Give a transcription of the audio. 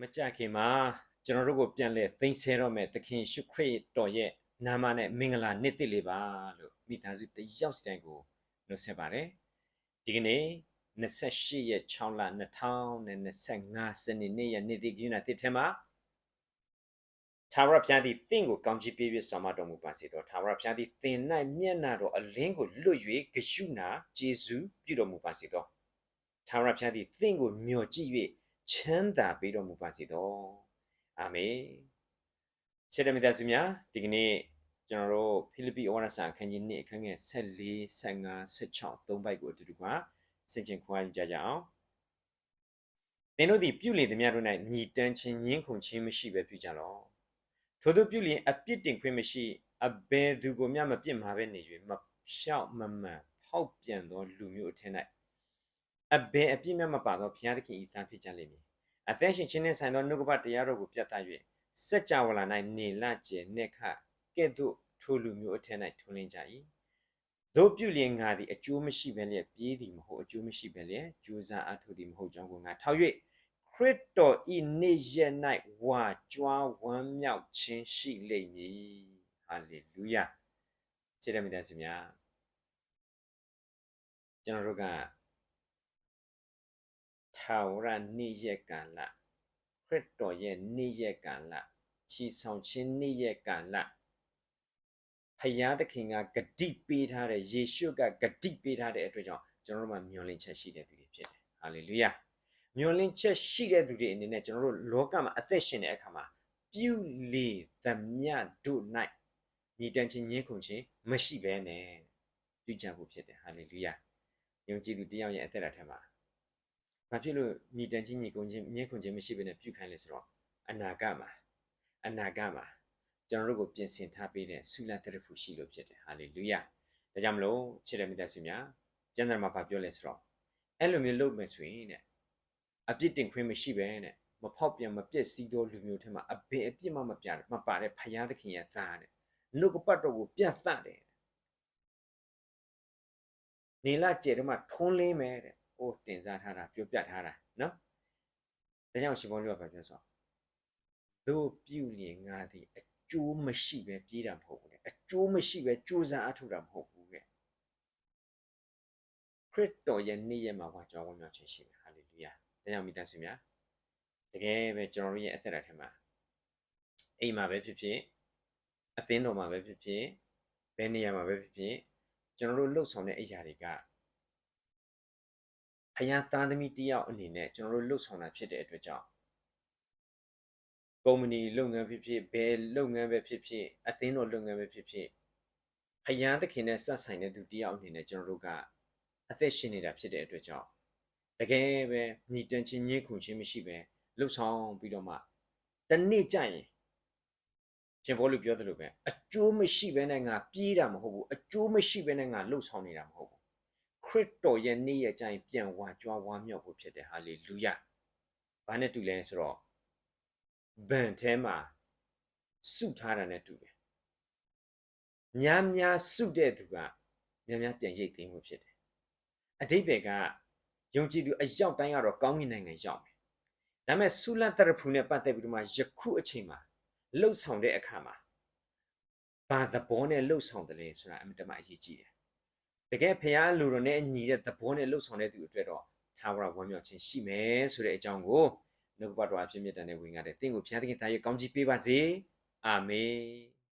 မကြခင်မှာကျွန်တော်တို့ကိုပြန်လဲသိမ်းဆဲတော့မဲ့သခင်ရှုခရစ်တော်ရဲ့နာမနဲ့မင်္ဂလာနှစ်သက်လေးပါလို့မိသားစုတယောက်စတိုင်းကိုနှုတ်ဆက်ပါတယ်ဒီကနေ့28ရက်6လ2025စနေနေ့ရက်နေ့ဒီကနေ့တစ်ထဲမှာသာဝရဖျားသည်တင့်ကိုကောင်းချီးပေးပြီးဆောင်မတော်မူပါစေတော့သာဝရဖျားသည်သင်၌မျက်နာတော်အလင်းကိုလွတ်၍ဂရှုနာဂျေဇုပြုတော်မူပါစေတော့သာဝရဖျားသည်သင်ကိုမျှော်ကြည့်၍ ချမ်းသာပေးတော်မူပါစေတော့အာမင်ချစ်တဲ့မိသားစုများဒီကနေ့ကျွန်တော်တို့ဖိလိပ္ပိဩဝါဒစာအခန်းကြီး1အခန်းငယ်14 15 16သုံးပိုက်ကိုအတူတူကဆင်ခြင်ခွင့်ကြကြအောင်သင်တို့သည်ပြုလေသည်များတို့၌ညီတန်းခြင်းညှင်းခုန်ခြင်းမရှိဘဲပြုကြလော့ထို့သောပြုလျင်အပြစ်တင်ခွင့်မရှိအဘယ်သူကိုမျှမပြစ်မှာပဲနေ၍မဖြောက်မမှန်ဖောက်ပြန်သောလူမျိုးအထက်၌ အဘယ်အပြစ်မျှမပါသောဘုရားသခင်ဤသားဖြစ်ကြလိမ့်မည်အသက်ရှင်ခြင်းနှင့်ဆိုင်သောနှုတ်ကပတရားတော်ကိုပြတ်သား၍စัจ java လာ၌နေလကျဲနှက်ခကဲ့သို့ထိုလူမျိုးအထက်၌ထွန်းလင်းကြ၏တို့ပြုလျင်ငါသည်အကျိုးမရှိဘဲလျက်ပြေးသည်မဟုတ်အကျိုးမရှိဘဲလျက်ကြိုးစားအထောက်သည်မဟုတ်ကြောင်းကိုငါထောက်၍ခရစ်တော်ဤနေ့ရက်၌ဝါကြွားဝမ်းမြောက်ခြင်းရှိလိမ့်မည်ဟာလေလုယာခြေရမိသားစုများကျွန်တော်တို့က ထာဝရနေ့ရက်ကာလခရစ်တော်ရဲ့နေ့ရက်ကာလချီဆောင်ခြင်းနေ့ရက်ကာလဖယားသခင်ကဂတိပေးထားတဲ့ယေရှုကဂတိပေးထားတဲ့အတွက်ကြောင့်ကျွန်တော်တို့မှာမျှော်လင့်ချက်ရှိတဲ့သူတွေဖြစ်တယ်ဟာလေလုယာမျှော်လင့်ချက်ရှိတဲ့သူတွေအနေနဲ့ကျွန်တော်တို့လောကမှာအသက်ရှင်တဲ့အခါမှာပြုလေသမျှတို့၌ညီတန်ခြင်းညှင်းခုန်ခြင်းမရှိဘဲနဲ့ပြုကြဖို့ဖြစ်တယ်ဟာလေလုယာယုံကြည်သူတယောက်ရဲ့အသက်တာထဲမှာ ဘာဖြစ်လို့ညီတန်ခြင်းညီကုန်ခြင်းညှင်းခုန်ခြင်းမရှိဘဲနဲ့ပြုခိုင်းလဲဆိုတော့အနာဂတ်မှာအနာဂတ်မှာကျွန်တော်တို့ကိုပြင်ဆင်ထားပေးတဲ့ဆုလတ်တရဖူရှိလို့ဖြစ်တယ်ဟာလေလုယာဒါကြောင့်မလို့ချစ်တဲ့မိသားစုများကျမ်းစာမှာပြောလဲဆိုတော့အဲ့လိုမျိုးလုပ်မယ်ဆိုရင်တဲ့အပြစ်တင်ခွင့်မရှိပဲနဲ့မဖောက်ပြန်မပြည့်စည်သောလူမျိုးထဲမှာအဘယ်အပြစ်မှမပြမပါတဲ့ဖယားသခင်ရဲ့သားတဲ့နှုတ်ကပတ်တော်ကိုပြတ်သတယ်နေလာကျဲတော့မှထွန်းလင်းမယ်တဲ့ ဟိုတင်စားထားတာပြောပြထားတာနော်ဒါကြောင့်ရှင်ဘောလေးကပြောဆိုတို့ပြုလျင်ငါသည်အကျိုးမရှိပဲပြေးတာမဟုတ်ဘူးလေအကျိုးမရှိပဲကြိုးစားအထောက်တာမဟုတ်ဘူးတဲ့ခရစ်တော်ရဲ့နေ့ရက်မှာဘာကြောင်းဝမ်းမြောက်ခြင်းရှိတယ်ဟာလေလုယာဒါကြောင့်မိသားစုများတကယ်ပဲကျွန်တော်တို့ရဲ့အသက်တာထဲမှာအိမ်မှာပဲဖြစ်ဖြစ်အသင်းတော်မှာပဲဖြစ်ဖြစ်ဘယ်နေရာမှာပဲဖြစ်ဖြစ်ကျွန်တော်တို့လှုပ်ဆောင်တဲ့အရာတွေက ဖယားသားသမီးတယောက်အနေနဲ့ကျွန်တော်တို့လှုပ်ဆောင်တာဖြစ်တဲ့အတွက်ကြောင့်ကုမ္ပဏီလုပ်ငန်းဖြစ်ဖြစ်ဘယ်လုပ်ငန်းပဲဖြစ်ဖြစ်အသင်းတော်လုပ်ငန်းပဲဖြစ်ဖြစ်ဖယားသခင်နဲ့ဆက်ဆိုင်တဲ့သူတယောက်အနေနဲ့ကျွန်တော်တို့ကအသက်ရှင်နေတာဖြစ်တဲ့အတွက်ကြောင့်တကယ်ပဲညီတန်ချင်းညှင်းခုန်ခြင်းမရှိပဲလှုပ်ဆောင်ပြီးတော့မှတနေ့ကျရင်ရှင်ဘောလူပြောသလိုပဲအကျိုးမရှိဘဲနဲ့ငါပြေးတာမဟုတ်ဘူးအကျိုးမရှိဘဲနဲ့ငါလှုပ်ဆောင်နေတာမဟုတ်ဘူးခ ရစ်တော်ရဲ့နေ့ရက်ကျရင်ပြန်ဝါကြွားဝါမြောက်ဖို့ဖြစ်တယ်ဟာလေလုယဘာနဲ့တူလဲဆိုတော့ဗန်ထဲမှာစုထားတာနဲ့တူတယ်များများစုတဲ့သူကများများပြန်ရိတ်သိမ်းမှုဖြစ်တယ်အတိတ်ဘယ်ကယုံကြည်သူအရောက်တိုင်းကတော့ကောင်းကင်နိုင်ငံရောက်မယ်ဒါပေမဲ့ဆုလတ်တရဖူနဲ့ပတ်သက်ပြီးတော့မှယခုအချိန်မှာလှုပ်ဆောင်တဲ့အခါမှာဘာသဘောနဲ့လှုပ်ဆောင်တယ်လဲဆိုတာအမြဲတမ်းအရေးကြီးတယ် တကယ်ဖះလူတော်နဲ့ညီတဲ့သဘောနဲ့လှုပ်ဆောင်တဲ့သူအတွက်တော့သာဝရဝမ်းမြောက်ခြင်းရှိမယ်ဆိုတဲ့အကြောင်းကိုနှုတ်ကပတ်တော်အဖြစ်မြတ်တန်တဲ့ဝင်ရတဲ့တင့်ကိုဘုရားသခင်သားရဲ့ကောင်းကြီးပေးပါစေအာမင်